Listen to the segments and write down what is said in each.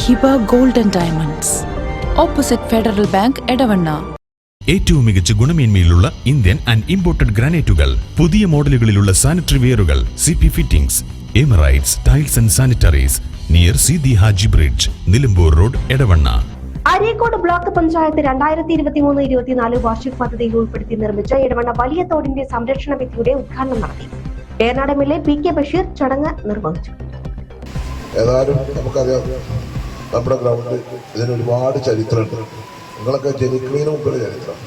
Hiba golden diamonds. Opposite federal bank Edavanna. ഏറ്റവും മികച്ച ഗുണമേന്മയിലുള്ള ഇന്ത്യൻ ആൻഡ് ഇമ്പോർട്ടഡ് ഗ്രാനൈറ്റുകൾ പുതിയ മോഡലുകളിലുള്ള sanitary വെയറുകൾ C P fittings Emirates tiles and sanitaries near C T Haji bridge Nilambur road Edavanna. Areekode block panchayat രണ്ടായിരത്തി ഇരുപത്തി മൂന്ന് ഇരുപത്തിനാല് വാർഷിക പദ്ധതിയിൽ ഉൾപ്പെടുത്തി നിർമ്മിച്ച ഇടവണ്ണ വലിയ തോടിന്റെ സംരക്ഷണ ഭിത്തിയുടെ ഉദ്ഘാടനം നടത്തി. Eranad M L A P K Basheer ചടങ്ങ് നിർവഹിച്ചു. ഏതായാലും നമുക്കറിയാം നമ്മുടെ ഗ്രൗണ്ട് ഇതിന് ഒരുപാട് ചരിത്രമുണ്ട്. നിങ്ങളൊക്കെ ജനിക്കുന്നതിന് മുമ്പുള്ള ചരിത്രം.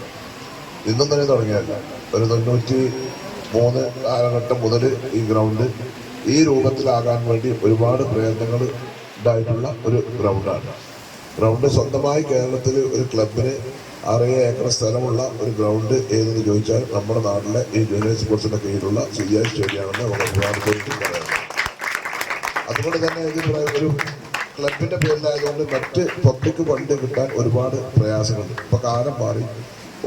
ഇന്നും തന്നെ തുടങ്ങിയല്ല ഒരു തൊണ്ണൂറ്റി മൂന്ന് കാലഘട്ടം മുതൽ ഈ ഗ്രൗണ്ട് ഈ രൂപത്തിലാകാൻ വേണ്ടി ഒരുപാട് പ്രയത്നങ്ങൾ ഉണ്ടായിട്ടുള്ള ഒരു ഗ്രൗണ്ടാണ് ഗ്രൗണ്ട് സ്വന്തമായി കേരളത്തിൽ ഒരു ക്ലബിന് അറിയ ഏക്കർ സ്ഥലമുള്ള ഒരു ഗ്രൗണ്ട് ഏതെന്ന് ചോദിച്ചാൽ നമ്മുടെ നാട്ടിലെ ഈ ജൂനിയർ സ്പോർട്സിന്റെ കീഴിലുള്ള സി ഐ സ്റ്റേഡിയമാണെന്ന് നമുക്ക് പ്രധാനമായിട്ടും പറയാം. അതുകൊണ്ട് തന്നെ ഇത് ഒരു ക്ലബിന്റെ പേരിലായതുകൊണ്ട് മറ്റ് പബ്ലിക് ഫണ്ട് കിട്ടാൻ ഒരുപാട് പ്രയാസങ്ങളുണ്ട് ഇപ്പൊ കാലം മാറി.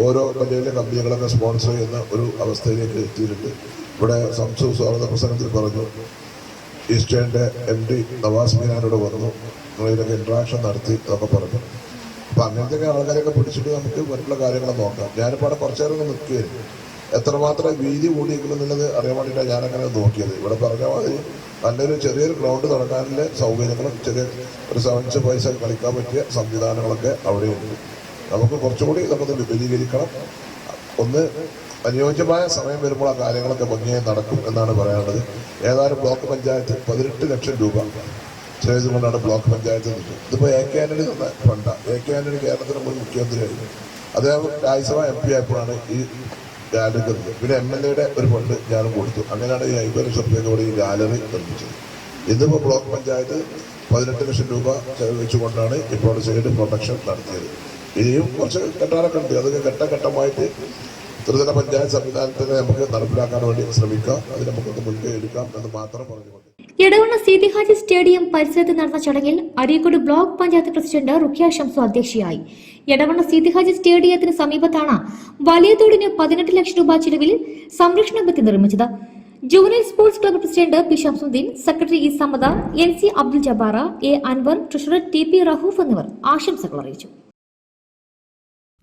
ഓരോ വലിയ വലിയ കമ്പനികളൊക്കെ സ്പോൺസർ ചെയ്യുന്ന ഒരു അവസ്ഥയിലേക്ക് എത്തിയിട്ടുണ്ട്. ഇവിടെ സംസു സ്വാഗത പ്രസംഗത്തിൽ പറഞ്ഞു. ഈസ്റ്റേണിന്റെ എം ഡി നവാസ് മീനാനോട് വന്നു ഇതിനൊക്കെ ഇൻട്രാക്ഷൻ നടത്തി എന്നൊക്കെ പറഞ്ഞു. അപ്പൊ അങ്ങനത്തെ ആൾക്കാരെയൊക്കെ പിടിച്ചിട്ട് നമുക്ക് മറ്റുള്ള കാര്യങ്ങൾ നോക്കാം. ഞാനിപ്പോൾ അവിടെ കുറച്ചേരം നിൽക്കുകയായിരുന്നു. എത്രമാത്രം വീതി കൂടിയിരിക്കുന്നുള്ളത് അറിയാൻ വേണ്ടിയിട്ടാണ് ഞാനങ്ങനെ നോക്കിയത്. ഇവിടെ പറഞ്ഞ മാതിരി നല്ലൊരു ചെറിയൊരു ഗ്രൗണ്ട് നടക്കാനുള്ള സൗകര്യങ്ങളും ചെറിയ ഒരു സെവൻസ് പൈസ കളിക്കാൻ പറ്റിയ സംവിധാനങ്ങളൊക്കെ അവിടെ ഉണ്ട് നമുക്ക് കുറച്ചുകൂടി നമുക്ക് വിപുലീകരിക്കണം. ഒന്ന് അനുയോജ്യമായ സമയം വരുമ്പോൾ ആ കാര്യങ്ങളൊക്കെ ഭംഗിയായി നടക്കും എന്നാണ് പറയാനുള്ളത്. ഏതായാലും ബ്ലോക്ക് പഞ്ചായത്ത് പതിനെട്ട് ലക്ഷം രൂപ. ചെയ്തുകൊണ്ടാണ് ബ്ലോക്ക് പഞ്ചായത്ത് നിൽക്കുന്നത് ഇതിപ്പോൾ എ കെ ആന്റണി തന്ന ഫണ്ടാണ് എ കെ ആന്റണി കേരളത്തിന് മുൻ മുഖ്യമന്ത്രിയായിരുന്നു അദ്ദേഹം രാജ്യസഭ എം പി ആയപ്പോഴാണ് ഈ ഗാലറി നിർമ്മിച്ചു പിന്നെ എം എൽ എയുടെ ഒരു ഫണ്ട് ഞാനും കൊടുത്തു. അങ്ങനെയാണ് ഈ അമ്പത് ലക്ഷം കൂടി ഈ ഗാലറി നിർമ്മിച്ചത്. ഇതിപ്പോൾ ബ്ലോക്ക് പഞ്ചായത്ത് പതിനെട്ട് ലക്ഷം രൂപ ചെലവഴിച്ചുകൊണ്ടാണ് ഇപ്പോൾ സൈഡ് പ്രൊട്ടക്ഷൻ നടത്തിയത്. ഇനിയും കുറച്ച് കെട്ടാനൊക്കെ ഉണ്ട്. അതൊക്കെ ഘട്ടഘട്ടമായിട്ട് ത്രിതല പഞ്ചായത്ത് സംവിധാനത്തിനെ നമുക്ക് നടപ്പിലാക്കാൻ വേണ്ടി ശ്രമിക്കാം. അത് നമുക്കൊന്ന് മുൻകൈ എടുക്കാം എന്ന് മാത്രം പറഞ്ഞുകൊണ്ട് എടവണ്ണ സീതി ഹാജി സ്റ്റേഡിയം പരിസരത്ത് നടന്ന ചടങ്ങിൽ അരീക്കോട് ബ്ലോക്ക് പഞ്ചായത്ത് പ്രസിഡന്റ് റുഖ്യ ഷംസു അധ്യക്ഷയായി. എടവണ്ണ സീതി ഹാജി സ്റ്റേഡിയത്തിന് സമീപത്താണ് വലിയ തോടിന് പതിനെട്ട് ലക്ഷം രൂപ ചിലവിൽ സംരക്ഷണ ഭിത്തി നിർമ്മിച്ചത്. Junior sports club president P Shamsudheen secretary E Samad N C Abdul Jabbar A Anwar treasurer T P Rahoof എന്നിവർ ആശംസകൾ അറിയിച്ചു.